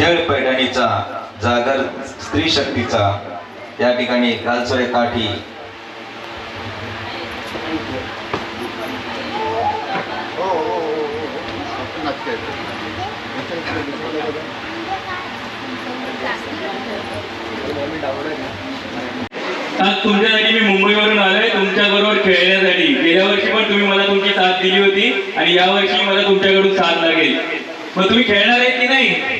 खेळ पैठणीचा जागर स्त्री शक्तीचा या ठिकाणी गालसोरे काठी. आज तुमच्यासाठी मी मुंबईवरून आलोय. तुमच्या बरोबर खेळण्यासाठी. गेल्या वर्षी पण तुम्ही मला तुमची साथ दिली होती आणि या वर्षी मला तुमच्याकडून साथ लागेल. मग तुम्ही खेळणार आहे की नाही?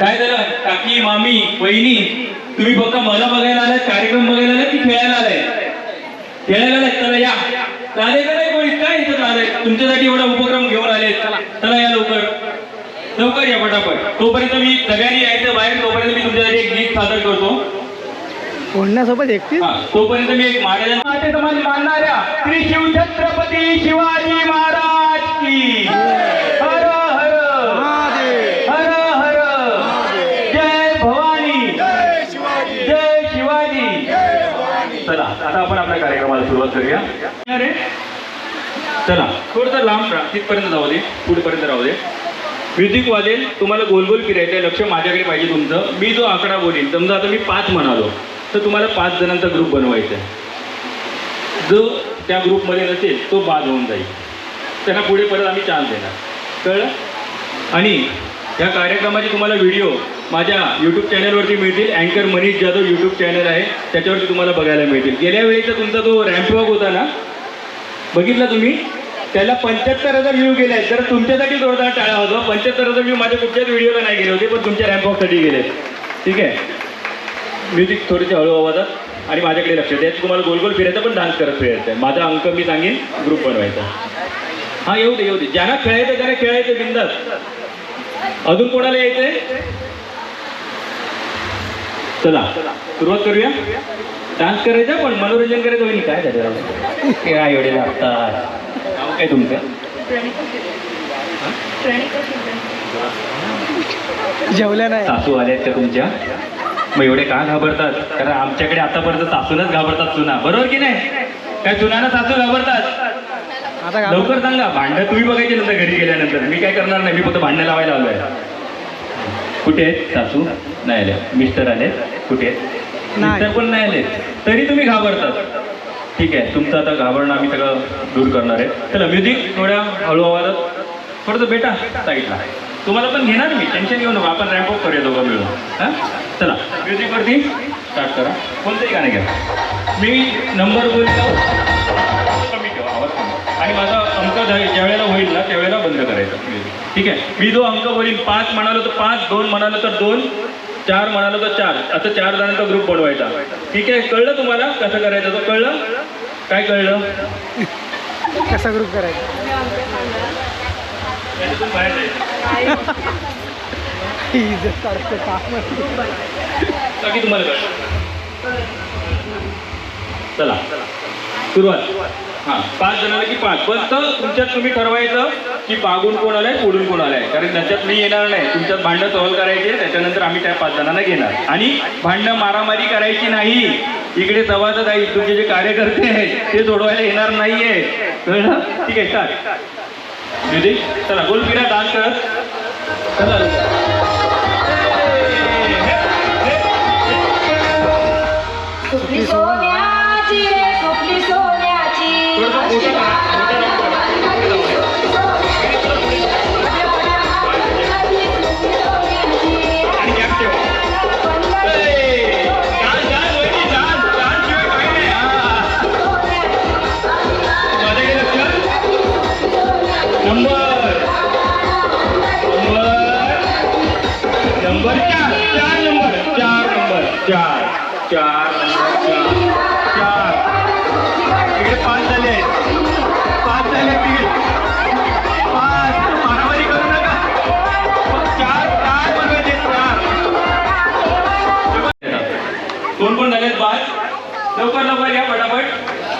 काय झालं? काकी मामी वहिनी तुम्ही फक्त मला बघायला आलात कार्यक्रम बघायला आलात की खेळायला आलाय? खेळायला आलात चला या. चालेल का नाही कोणी? काय इथं चालेल तुमच्यासाठी एवढा उपक्रम घेऊन आले चला या लवकर. लवकर या पटापट. तोपर्यंत मी सगळ्यांनी यायचं बाहेर. तोपर्यंत मी तुमच्यासाठी एक गीत सादर करतो. कोणासोबत एकटी तोपर्यंत मी एक महाराजांना मानणाऱ्या श्री शिवछत्रपती शिवाजी सुरुवात करूया अरे. चला थोडंसं लांब राहा तिथपर्यंत जाऊ दे पुढपर्यंत राहू दे. म्युझिक वाजेल तुम्हाला गोल गोल फिरायचं लक्ष माझ्याकडे पाहिजे तुमचं. मी जो आकडा बोलीन समजा आता मी पाच म्हणालो तर तुम्हाला पाच जणांचा ग्रुप बनवायचा आहे. जो त्या ग्रुपमध्ये नसेल तो बाद होऊन जाईल. त्यांना पुढे परत आम्ही चान्स देणार. कळलं? आणि या कार्यक्रमाचे तुम्हाला व्हिडिओ माझ्या यूट्यूब चॅनलवरती मिळतील. अँकर मनीष जाधव यूट्यूब चॅनल आहे. त्याच्यावरती तुम्हाला बघायला मिळतील. गेल्या वेळीचा तुमचा जो रॅम्प वॉक होता ना बघितला तुम्ही? त्याला पंच्याहत्तर हजार व्ह्यू गेले आहेत. तर तुमच्यासाठी जोरदार टाळा होतो. पंच्याहत्तर हजार व्ह्यू माझ्या कुठच्याच व्हिडिओला नाही गेले होते पण तुमच्या रॅम्प वॉकसाठी गेले. ठीक आहे? म्युझिक थोडेसे हळू आवाजात. आणि माझ्याकडे लक्ष द्यायचं तुम्हाला गोल गोल फिरायचं पण डान्स करत फिरायचं आहे. माझा अंक मी सांगेन. ग्रुप बनवायचा. हा येऊ दे येऊ दे. ज्यांना खेळायचं त्याला खेळायचं बिंदास. अजून कोणाला यायचंय? चला सुरुवात करूया. डान्स करायचा पण मनोरंजन करायचं होईल काय झालं काय एवढे लागतात नाव काय तुमचं? जेवल्या नाही. सासू आल्यात का तुमच्या? मग एवढे का घाबरतात? कारण आमच्याकडे आतापर्यंत सासूनच घाबरतात सुना बरोबर की नाही? काय सुनाना सासू घाबरतात. लवकर सांगा. भांडणं तुम्ही बघायचे नंतर घरी गेल्यानंतर. मी काय करणार नाही? मी फक्त भांडणं लावायला आलोय. कुठे आहेत? सासू? नाही आले. मिस्टर आले कुठे. मिस्टर पण नाही आले. तरी तुम्ही घाबरतात. ठीक आहे. तुमचं आता घाबरणं आम्ही सगळं दूर करणार आहे. चला म्युझिक थोड्या हळू आवाजात. थोडंसं बेटा साईडला. तुम्हाला पण घेणार मी. टेन्शन घेऊ नका. आपण रॅम्प करूया दोघं मिळून. हां? चला म्युझिकवरती स्टार्ट करा. कोणतंही गाणं घ्या. मी नंबर बोलतो. कमी ठेवा. आवाज आणि माझा अंक ज्या- वेळेला होईल ना त्यावेळेला बंद करायचा. music. ठीक आहे? मी जो अंक बोलीन पाच म्हणालो तर पाच दोन म्हणालो तर दोन चार म्हणालो तर चार. असं चार जणांचा ग्रुप बनवायचा. ठीक आहे? कळलं तुम्हाला कसं करायचं तर कळलं? काय कळलं? कसा ग्रुप करायचा? बाकी तुम्हाला चला. सुरुवात. हां पाच जणांना की पाच. फक्त तुमच्यात तुम्ही ठरवायचं की मागून कोण आलाय पुढून कोण आलाय? कारण त्याच्यात मी येणार नाही. तुमच्यात भांडणं सहल करायचे त्याच्यानंतर आम्ही त्या पाच जणांना घेणार. आणि भांडणं मारामारी करायची नाही. इकडे संवाद आहे तुमचे जे कार्यकर्ते आहेत ते सोडवायला येणार नाहीये. ठीक आहे चाल. चला गोल डान्स करत.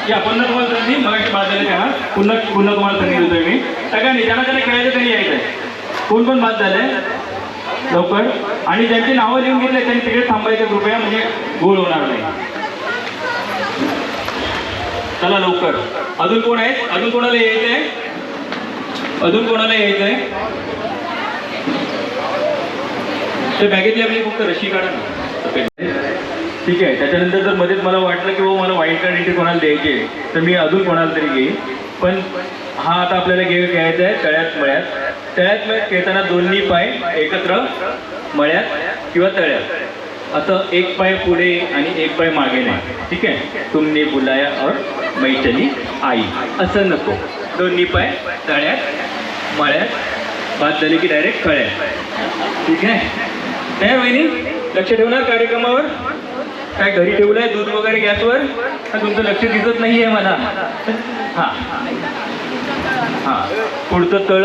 या पुन्हा तुम्हाला मी मगाशी बाद झाले त्यांना पुन्हा पुन्हा तुम्हाला संधी देतोय मी. सगळ्यांनी ज्यांना ज्यांना खेळायचं त्यांनी आहे कोण कोण बाद झाले लवकर. आणि ज्यांची नावं लिहून घेतले त्यांनी तिकडे थांबायचं कृपया म्हणजे गोळ होणार नाही. चला लवकर. अजून कोण आहेत? अजून कोणाला यायचंय? अजून कोणाला यायचंय? त्या बॅगेतली आपली फक्त रशी काढा ठीक आहे. त्याच्यानंतर जर मध्येच मला वाटलं की बाबा मला वाईट कार्ड इथे कोणाला आहे तर मी अजून कोणाला तरी घेईन. पण हा आता आपल्याला गेम खेळायचा आहे तळ्यात मळ्यात. तळ्यात मळ्यात खेळताना दोन्ही पाय एकत्र मळ्यात किंवा तळ्यात. असं एक पाय पुढे आणि एक पाय मागे नाही. ठीक आहे? तुमने बुलाया और मै चली आई. असं नको. दोन्ही पाय तळ्यात मळ्यात. बाद झाली की डायरेक्ट कळ्यात. ठीक आहे? तयार वहिनी? लक्ष ठेवणार कार्यक्रमावर? काय घरी ठेवलंय? दूध वगैरे गॅसवर? तुमचं लक्ष दिसत नाहीये मला. हा. हा. पुढचं तळ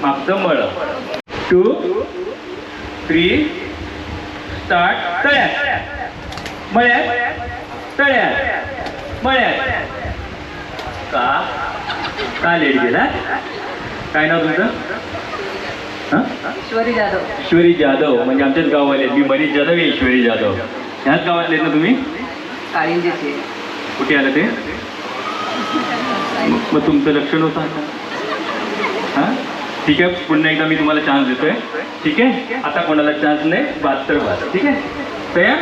मागचं मळ. टू थ्री स्टार्ट तळ्यात. मळ्यात तळ्यात. मळ्यात. का? का लेट गेला? काय नाव तुमचं? हां? ईश्वरी जाधव. ईश्वरी जाधव. म्हणजे आमच्याच गावाले आहेत. मी मनीष जाधव आहे ईश्वरी जाधव. ह्याच गावातले ना तुम्ही? कुठे आलं ते? मग तुमचं लक्ष नव्हतं हां? ठीक आहे पुन्हा एकदा मी तुम्हाला चान्स देतोय. ठीक आहे? आता कोणाला चान्स नाही बात तर बात ठीक आहे? तयार?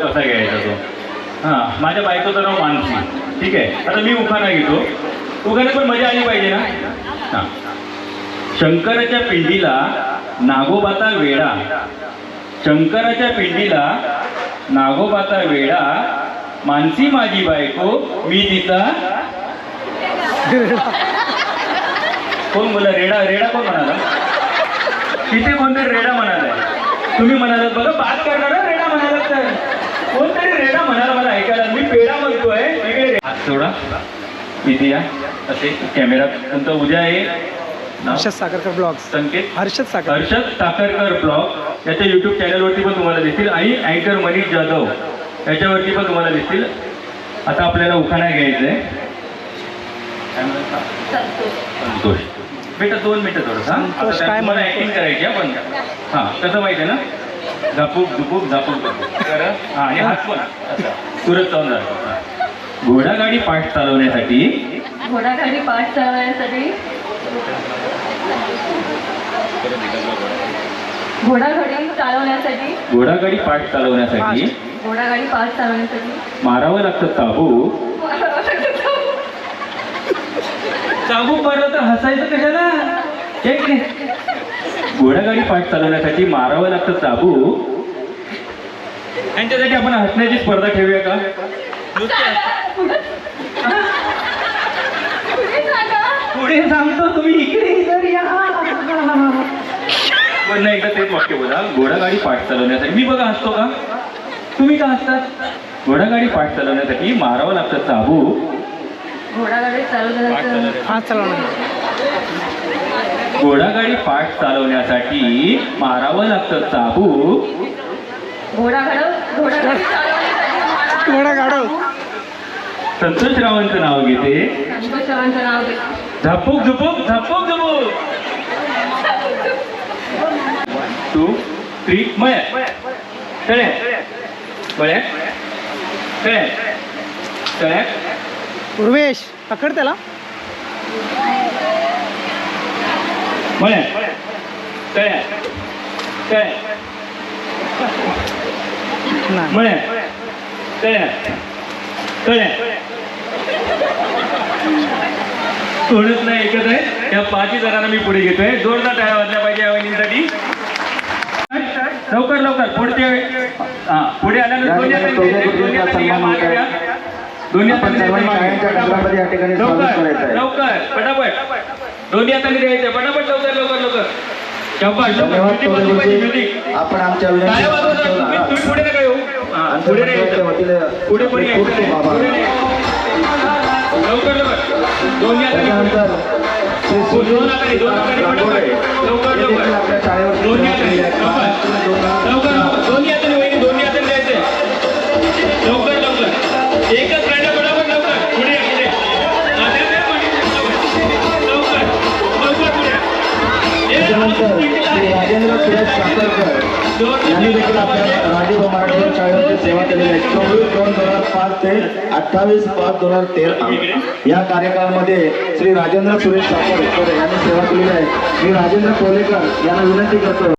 कसा घ्यायचा तो? हां माझ्या बायकोचं नाव मानसी. ठीक आहे? आता मी उखाणा घेतो. उखाण्यात पण मजा आली पाहिजे ना? हां. शंकराच्या पिंडीला नागोबाचा वेडा. शंकराच्या पिंडीला नागोबाचा वेडा मानसी माझी बायको मी तिचा कोण बोला रेडा रेडा कोण म्हणाला? तिथे कोणतरी रेडा म्हणालाय. तुम्ही म्हणालात बघा बात करणार रेडा म्हणालात तर. कोणतरी रेडा म्हणाला मला ऐकायला मी पेडा म्हणतोय. वेगळे रे- हात सोडा इथे या. असे. कॅमेरा तुमचा उद्या आहे. हर्षद साखरकर ब्लॉग्स. संकेत? हर्षद साखर हर्षद साखरकर ब्लॉग याच्या युट्यूब चॅनलवरती पण तुम्हाला दिसतील. आणि अँकर मनीष जाधव. याच्यावरती पण तुम्हाला दिसतील. आता आपल्याला उखाणा घ्यायचा आहे? संतोष. बेटा दोन मिनिटं थोडंसं हां? संतोष काय तुम्हाला म्हणतो? ऍक्टिंग करायची आहे पण हां कसं माहिती आहे ना? झापूक झुपूक झापूक झुपूक. करा हां आणि हात पण. असं. सुरत चालून जातो घोडागाडी पाठ चालवण्यासाठी घोडागाडी पाठ चालवण्यासाठी घोडागाडी चालवण्यासाठी. घोडागाडी पाठ चालवण्यासाठी. घोडागाडी पाठ चालवण्यासाठी. मारावं लागतं चाबू चाबूक मारलं तर हसायचं कशाला? घोडागाडी पाठ चालवण्यासाठी मारावं लागतं चाबू यांच्यासाठी आपण हसण्याची स्पर्धा ठेवूया का? पुढे सांगतो तुम्ही इकडे इधर या. पण एकदा तेच वाक्य बोला. घोडागाडी पाठ चालवण्यासाठी. मी बघा हसतो का? तुम्ही का हसतात? घोडागाडी पाठ चालवण्यासाठी मारावं लागतं चाबू. घोडागाडी चालवण्यासाठी. चालवणार घोडागाडी पाठ चालवण्यासाठी मारावं लागतं चाबू. घोडागाड घोडागाडी चालवण्यासाठी घोडा गाडव संतोष रावांचं नाव घेते. संतोषरावांचं नाव घे झापूक झुपूक झापूक झुपूक टू थ्री मळ्या तळ्या मळ्या तळ्या तळ्या उर्वेश पकड त्याला. मळ्या तळ्या तळ्या नाही. मळ्या तळ्या तळ्या थोडंच नाही ऐकत आहे. या पाचही जणांना मी पुढे घेतोय. जोरदार टाळ्या वाजल्या पाहिजे या वहिनींसाठी. लवकर लवकर. पुढच्या वेळी- हा पुढे आल्यानंतर दोन्ही लवकर. लवकर. पटापट. दोन्ही हातांनी द्यायचे. पटापट लवकर लवकर. आपण आमच्या पुढे पुढे पुढे श्री हो, पटापट लवकर हे देखील आपल्या त्याच्यानंतर श्री राजेंद्र सुरेश साखरकर यांनी देखील आपल्या राजीव मराठी शाळेमध्ये सेवा केलेली आहे. चोवीस दोन दोन हजार पाच ते अठ्ठावीस पाच दोन हजार तेरा या कार्यक्रमामध्ये श्री राजेंद्र सुरेश साखरकर यांनी सेवा केलेली आहे. श्री राजेंद्र कोलेकर यांना विनंती करतो.